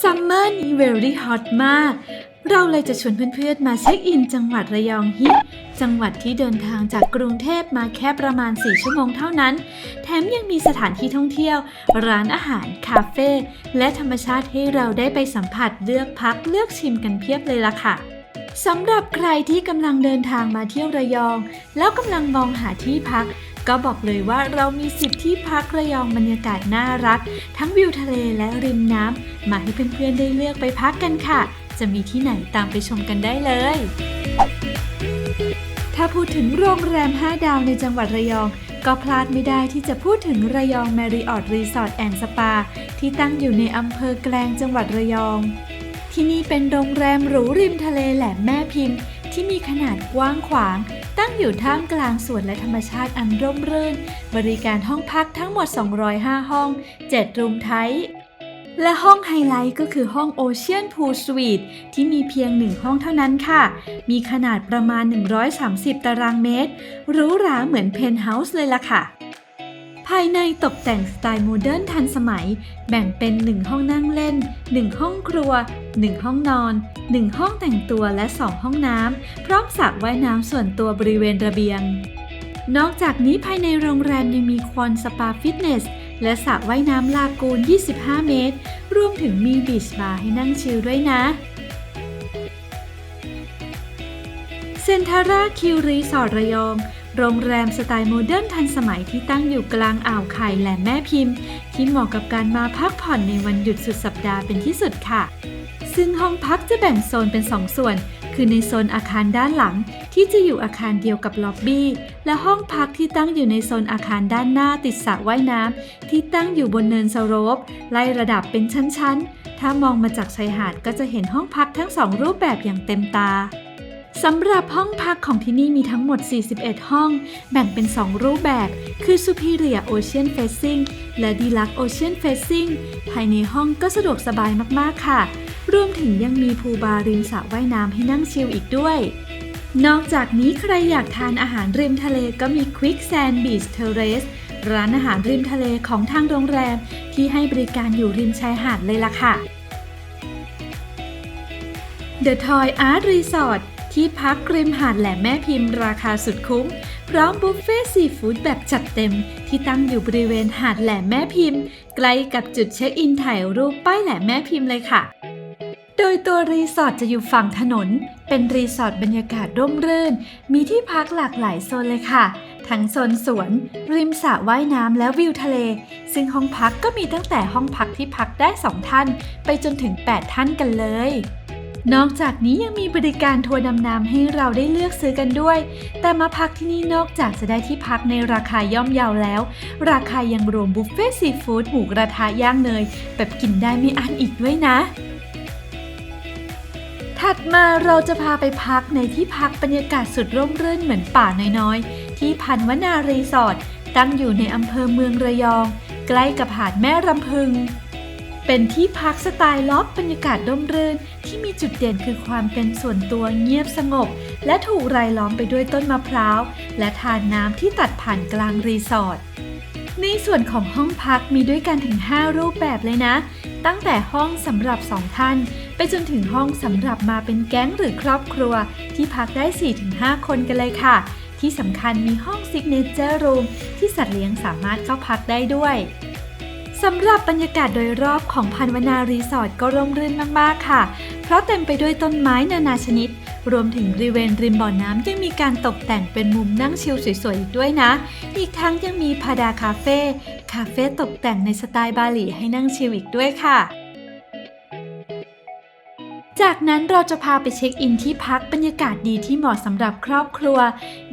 ซัมเมอร์นี้ very hot มาก เราเลยจะชวนเพื่อนๆ มาเช็คอิน จังหวัดระยองฮิตจังหวัดที่เดินทางจากกรุงเทพมาแค่ประมาณ 4 ชั่วโมงเท่านั้น แถมยังมีสถานที่ท่องเที่ยว ร้านอาหาร คาเฟ่ และธรรมชาติให้เราได้ไปสัมผัสเลือกพักเลือกชิมกันเพียบเลยล่ะค่ะสำหรับใครที่กำลังเดินทางมาเที่ยวระยอง แล้วกำลังมองหาที่พัก ก็บอกเลยว่าเรามี10ที่พักระยองบรรยากาศน่ารัก ทั้งวิวทะเลและริมน้ำมาให้เพื่อนๆได้เลือกไปพักกันค่ะ จะมีที่ไหนตามไปชมกันได้เลย ถ้าพูดถึงโรงแรม 5 ดาวในจังหวัดระยองก็พลาดไม่ได้ที่จะพูดถึงระยองแมริออทรีสอร์ทแอนด์สปาที่ตั้งอยู่ในอำเภอแกลงจังหวัดระยอง ที่นี่เป็นโรงแรมหรูริมทะเลแหลมแม่พิมพ์ ที่มีขนาดกว้างขวาง ตั้งอยู่ท่ามกลางสวนและธรรมชาติอันร่มรื่น บริการห้องพักทั้งหมด 205 ห้อง 7 รูมไทป์และห้องไฮไลท์ก็คือห้องโอเชียนพูลสวีทที่มีเพียงหนึ่งห้องเท่านั้นค่ะ มีขนาดประมาณ 130 ตารางเมตรหรูหราเหมือนเพนท์เฮาส์เลยล่ะค่ะ ภายในตกแต่งสไตล์โมเดิร์นทันสมัย แบ่งเป็น 1 ห้องนั่งเล่น 1 ห้องครัว 1 ห้องนอน 1 ห้องแต่งตัวและ 2 ห้องน้ำพร้อมสระว่ายน้ำส่วนตัวบริเวณระเบียง นอกจากนี้ภายในโรงแรมยังมีควอนสปาฟิตเนส และสระว่ายน้ำลากูน 25 เมตร รวมถึงมีบีชบาร์ให้นั่งชิลด้วยนะเซนทาร่าคิวรีสอร์ทระยอง โรงแรมสไตล์โมเดิร์นทันสมัยที่ตั้งอยู่กลางอ่าวไข่แลมแม่พิมพ์ ที่เหมาะกับการมาพักผ่อนในวันหยุดสุดสัปดาห์เป็นที่สุดค่ะ ซึ่งห้องพักจะแบ่งโซนเป็น 2 ส่วน คือในโซนอาคารด้านหลัง ที่จะอยู่อาคารเดียวกับล็อบบี้ และห้องพักที่ตั้งอยู่ในโซนอาคารด้านหน้าติดสระว่ายน้ำที่ตั้งอยู่บนเนินสโรปไล่ระดับเป็นชั้นๆ ถ้ามองมาจากชายหาดก็จะเห็นห้องพักทั้งสองรูปแบบอย่างเต็มตา สำหรับห้องพักของที่นี่มีทั้งหมด 41 ห้อง แบ่งเป็น 2 รูปแบบ คือ Superior Ocean Facing และ Deluxe Ocean Facing ภายในห้องก็สะดวกสบายมากๆค่ะ รวมถึงยังมีพูลบาร์ริมสระว่ายน้ำให้นั่งชิลอีกด้วย นอกจากนี้ใครอยากทานอาหารริมทะเลก็มี Quick Sand Beach Terrace ร้านอาหารริมทะเลของทางโรงแรม ที่ให้บริการอยู่ริมชายหาดเลยล่ะค่ะ The Toy Art Resort ที่พักริมหาดแหลมแม่พิมพ์ราคาสุดคุ้ม พร้อมบุฟเฟ่ซีฟู้ดแบบจัดเต็ม ที่ตั้งอยู่บริเวณหาดแหลมแม่พิมพ์ ใกล้กับจุดเช็คอินถ่ายรูปป้ายแหลมแม่พิมพ์เลยค่ะ โดยตัวรีสอร์ทจะอยู่ฝั่งถนน เป็นรีสอร์ทบรรยากาศร่มรื่น มีที่พักหลากหลายโซนเลยค่ะ ทั้งโซนสวน ริมสระว่ายน้ำและวิวทะเล ซึ่งห้องพักก็มีตั้งแต่ห้องพักที่พักได้ 2 ท่าน ไปจนถึง 8 ท่านกันเลย นอกจากนี้ยังมีบริการทัวร์ดำน้ำให้เราได้เลือกซื้อกันด้วย แต่มาพักที่นี่นอกจากจะได้ที่พักในราคาย่อมเยาแล้ว ราคายังรวมบุฟเฟ่ต์ซีฟู้ดหมูกระทะย่างเนย แบบกินได้ไม่อั้นอีกด้วยนะ ถัดมาเราจะพาไปพักในที่พักบรรยากาศสุดร่มรื่นเหมือนป่าน้อยๆ ที่พันวนารีสอร์ทตั้งอยู่ในอำเภอเมืองระยอง ใกล้กับหาดแม่รำพึง เป็นที่พักสไตล์ล็อฟบรรยากาศร่มรื่น ที่มีจุดเด่นคือความเป็นส่วนตัวเงียบสงบ และถูกรายล้อมไปด้วยต้นมะพร้าว และทานน้ำที่ตัดผ่านกลางรีสอร์ทในส่วนของห้องพักมีด้วยกันถึง 5 รูปแบบเลยนะ ตั้งแต่ห้องสำหรับ 2 ท่าน ไปจนถึงห้องสำหรับมาเป็นแก๊งหรือครอบครัว ที่พักได้ 4-5 คนกันเลยค่ะ ที่สำคัญมีห้องซิกเนเจอร์รูมที่สัตว์เลี้ยงสามารถเข้าพักได้ด้วย สำหรับบรรยากาศโดยรอบของพันวนารีสอร์ทก็ร่มรื่นมากๆค่ะ เพราะเต็มไปด้วยต้นไม้นานาชนิด รวมถึงบริเวณริมบ่อน้ำยังมีการตกแต่งเป็นมุมนั่งชิลสวยๆอีกด้วยนะ อีกทั้งยังมีพาดาคาเฟ่ คาเฟ่ตกแต่งในสไตล์บาหลีให้นั่งชิลอีกด้วยค่ะ จากนั้นเราจะพาไปเช็คอินที่พักบรรยากาศดีที่เหมาะสำหรับครอบครัว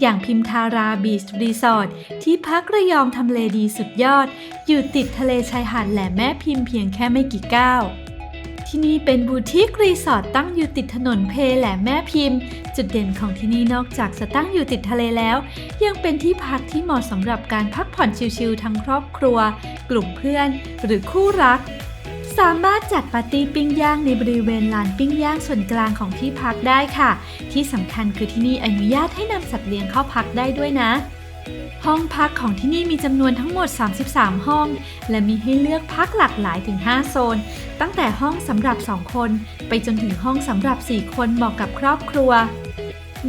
อย่างพิมทาราบีชรีสอร์ทที่พักระยองทำเลดีสุดยอด อยู่ติดทะเลชายหาดแหลมแม่พิมพ์เพียงแค่ไม่กี่ก้าวที่นี่เป็นบูติกรีสอร์ทตั้งอยู่ติดถนนเพแหลมแม่พิมพ์ จุดเด่นของที่นี่นอกจากจะตั้งอยู่ติดทะเลแล้ว ยังเป็นที่พักที่เหมาะสำหรับการพักผ่อนชิลๆทั้งครอบครัว กลุ่มเพื่อน หรือคู่รัก สามารถจัดปาร์ตี้ปิ้งย่างในบริเวณลานปิ้งย่างส่วนกลางของที่พักได้ค่ะ ที่สำคัญคือที่นี่อนุญาตให้นำสัตว์เลี้ยงเข้าพักได้ด้วยนะ ห้องพักของที่นี่มีจำนวนทั้งหมด 33 ห้อง และมีให้เลือกพักหลากหลายถึง 5 โซน ตั้งแต่ห้องสำหรับ 2 คน ไปจนถึงห้องสำหรับ 4 คนเหมาะกับครอบครัว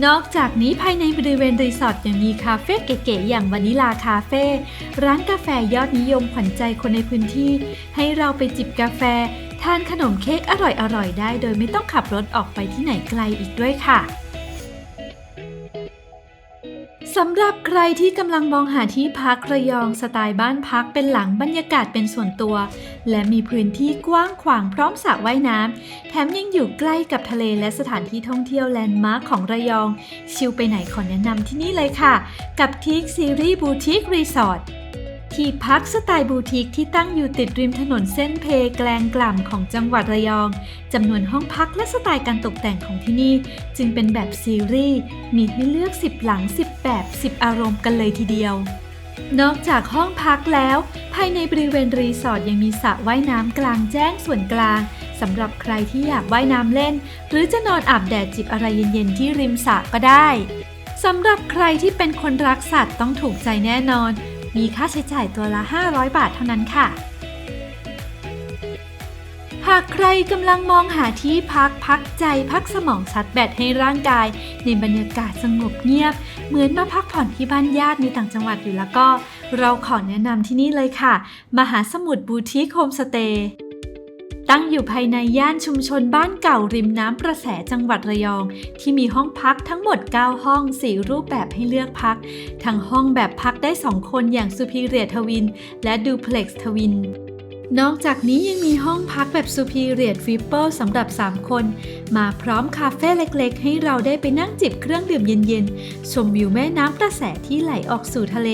นอกจากนี้ภายในบริเวณรีสอร์ทยังมีคาเฟ่เก๋ๆอย่างวานิลาคาเฟ่ร้านกาแฟยอดนิยมขวัญใจคนในพื้นที่ ให้เราไปจิบกาแฟ ทานขนมเค้กอร่อยๆได้ โดยไม่ต้องขับรถออกไปที่ไหนไกลอีกด้วยค่ะ สำหรับใครที่กำลังมองหาที่พักระยองสไตล์บ้านพักเป็นหลังบรรยากาศเป็นส่วนตัว และมีพื้นที่กว้างขวางพร้อมสระว่ายน้ำแถมยังอยู่ใกล้กับทะเลและสถานที่ท่องเที่ยวแลนด์มาร์คของระยอง ชิลไปไหนขอแนะนำที่นี่เลยค่ะ กับทีกซีรีส์บูติกรีสอร์ท ที่พักสไตล์บูติกที่ตั้งอยู่ติดริมถนนเส้นเพแกลงกล่ำของจังหวัดระยองจำนวนห้องพักและสไตล์การตกแต่งของที่นี่ จึงเป็นแบบซีรีส์มีให้เลือก 10 หลัง 10 แบบ 10 อารมณ์กันเลยทีเดียวนอกจากห้องพักแล้ว ภายในบริเวณรีสอร์ทยังมีสระว่ายน้ำกลางแจ้งส่วนกลางสำหรับใครที่อยากว่ายน้ำเล่น หรือจะนอนอาบแดดจิบอะไรเย็นๆที่ริมสระก็ได้สำหรับใครที่เป็นคนรักสัตว์ต้องถูกใจแน่นอน มีค่าใช้จ่ายตัวละ 500 บาทเท่านั้นค่ะ หากใครกำลังมองหาที่พักพักใจพักสมองชัดแบตให้ร่างกาย ในบรรยากาศสงบเงียบ เหมือนมาพักผ่อนที่บ้านญาติในต่างจังหวัดอยู่แล้วก็ เราขอแนะนำที่นี่เลยค่ะ มหาสมุทรบูติคโฮมสเตย์ ตั้งอยู่ภายในย่านชุมชนบ้านเก่าริมน้ำประแสจังหวัดระยอง ที่มีห้องพักทั้งหมด 9 ห้อง 4 รูปแบบให้เลือกพัก ทั้งห้องแบบพักได้ 2 คนอย่างซูพิเรียทวิน และดูเพล็กซ์ทวินนอกจากนี้ยังมีห้องพักแบบ Superior Triple สำหรับ 3 คน มาพร้อมคาเฟ่เล็กๆ ให้เราได้ไปนั่งจิบเครื่องดื่มเย็นๆ ชมวิวแม่น้ำประแสที่ไหลออกสู่ทะเล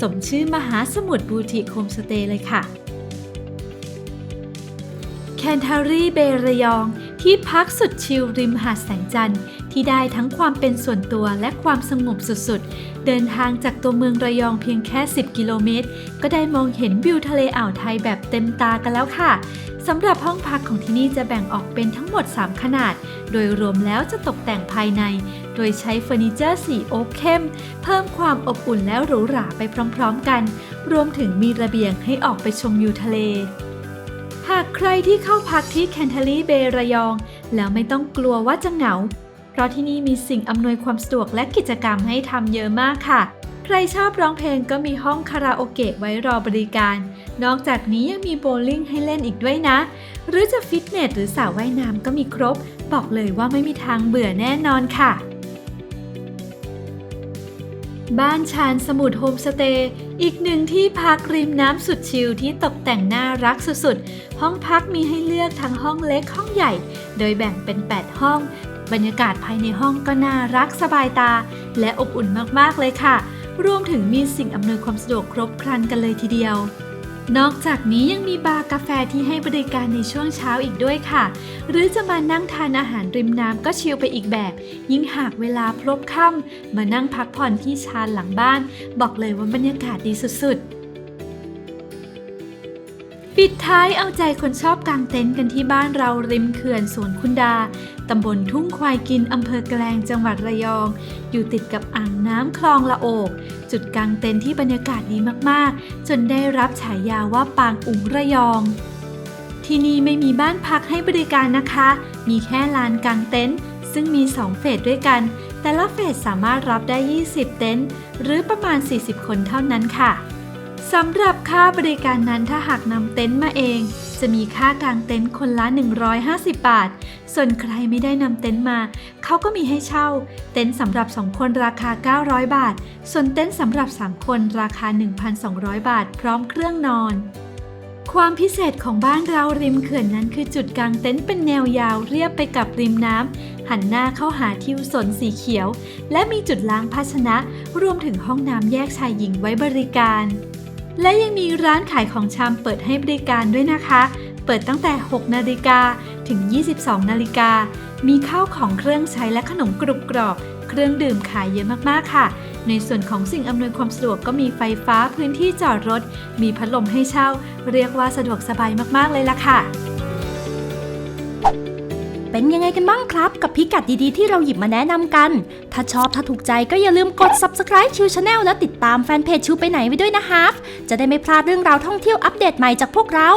สมชื่อมหาสมุทรบูติโฮมสเตย์เลยค่ะ แคนทารีเบระยอง ที่พักสุดชิลริมหาดแสงจันทร์ที่ได้ทั้งความเป็นส่วนตัวและความสงบสุดๆ เดินทางจากตัวเมืองระยองเพียงแค่ 10 กิโลเมตร ก็ได้มองเห็นวิวทะเลอ่าวไทยแบบเต็มตากันแล้วค่ะสำหรับห้องพักของที่นี่จะแบ่งออกเป็นทั้งหมด 3 ขนาด โดยรวมแล้วจะตกแต่งภายใน โดยใช้เฟอร์นิเจอร์สีโอ๊กเข้ม เพิ่มความอบอุ่นและหรูหราไปพร้อมๆกัน รวมถึงมีระเบียงให้ออกไปชมวิวทะเล ใครที่เข้าพักที่แคนเทลีเบย์ระยอง แล้วไม่ต้องกลัวว่าจะเหงา เพราะที่นี่มีสิ่งอำนวยความสะดวกและกิจกรรมให้ทำเยอะมากค่ะ ใครชอบร้องเพลงก็มีห้องคาราโอเกะไว้รอบริการ นอกจากนี้ยังมีโบว์ลิ่งให้เล่นอีกด้วยนะ หรือจะฟิตเนสหรือสระว่ายน้ำก็มีครบ บอกเลยว่าไม่มีทางเบื่อแน่นอนค่ะ บ้านชานสมุทรโฮมสเตย์อีกหนึ่งที่พักริมน้ำสุดชิลที่ตกแต่งน่ารักสุดๆ ห้องพักมีให้เลือกทั้งห้องเล็กห้องใหญ่ โดยแบ่งเป็น 8 ห้อง บรรยากาศภายในห้องก็น่ารักสบายตา และอบอุ่นมากๆเลยค่ะ รวมถึงมีสิ่งอำนวยความสะดวกครบครันกันเลยทีเดียว นอกจากนี้ยังมีบาร์กาแฟที่ให้บริการในช่วงเช้าอีกด้วยค่ะ หรือจะมานั่งทานอาหารริมน้ำก็ชิลไปอีกแบบ ยิ่งหากเวลาพลบค่ำมานั่งพักผ่อนที่ชานหลังบ้าน บอกเลยว่าบรรยากาศดีสุดๆ ปิดท้ายเอาใจคนชอบกางเต็นท์กันที่บ้านเราริมเขื่อนสวนคุณดา ตำบลทุ่งควายกิน อำเภอแกลงจังหวัดระยอง อยู่ติดกับอ่างน้ำคลองละโอก จุดกางเต็นท์ที่บรรยากาศดีมากๆ จนได้รับฉายาว่าปางอุ๋งระยอง ที่นี่ไม่มีบ้านพักให้บริการนะคะ มีแค่ลานกางเต็นท์ซึ่งมี 2 เฟสด้วยกัน แต่ละเฟสสามารถรับได้ 20 เต็นท์หรือประมาณ 40 คนเท่านั้นค่ะ สำหรับค่าบริการนั้นถ้าหากนำเต็นท์มาเอง จะมีค่ากางเต็นท์คนละ 150 บาท ส่วนใครไม่ได้นำเต็นท์มา เขาก็มีให้เช่า เต็นท์สำหรับ 2 คนราคา 900 บาท ส่วนเต็นท์สำหรับ 3 คนราคา 1,200 บาท พร้อมเครื่องนอน ความพิเศษของบ้านเราริมเขื่อนนั้นคือจุดกางเต็นท์เป็นแนวยาวเรียบไปกับริมน้ำหันหน้าเข้าหาทิวสนสีเขียว และมีจุดล้างภาชนะ รวมถึงห้องน้ำแยกชายหญิงไว้บริการ และยังมีร้านขายของชำเปิดให้บริการด้วยนะคะ เปิดตั้งแต่ 6 นาฬิกาถึง 22 นาฬิกา มีข้าวของเครื่องใช้และขนมกรุบกรอบ เครื่องดื่มขายเยอะมากๆค่ะ ในส่วนของสิ่งอำนวยความสะดวกก็มีไฟฟ้าพื้นที่จอดรถ มีพัดลมให้เช่า เรียกว่าสะดวกสบายมากๆเลยล่ะค่ะ เป็นยังไงกันบ้างครับ กับพิกัดดีๆที่เราหยิบมาแนะนำกัน ถ้าชอบถ้าถูกใจก็อย่าลืมกด subscribe ชิวชาแนลและติดตามแฟนเพจชิวไปไหนไว้ด้วยนะฮะจะได้ไม่พลาดเรื่องราวท่องเที่ยวอัปเดตใหม่จากพวกเรา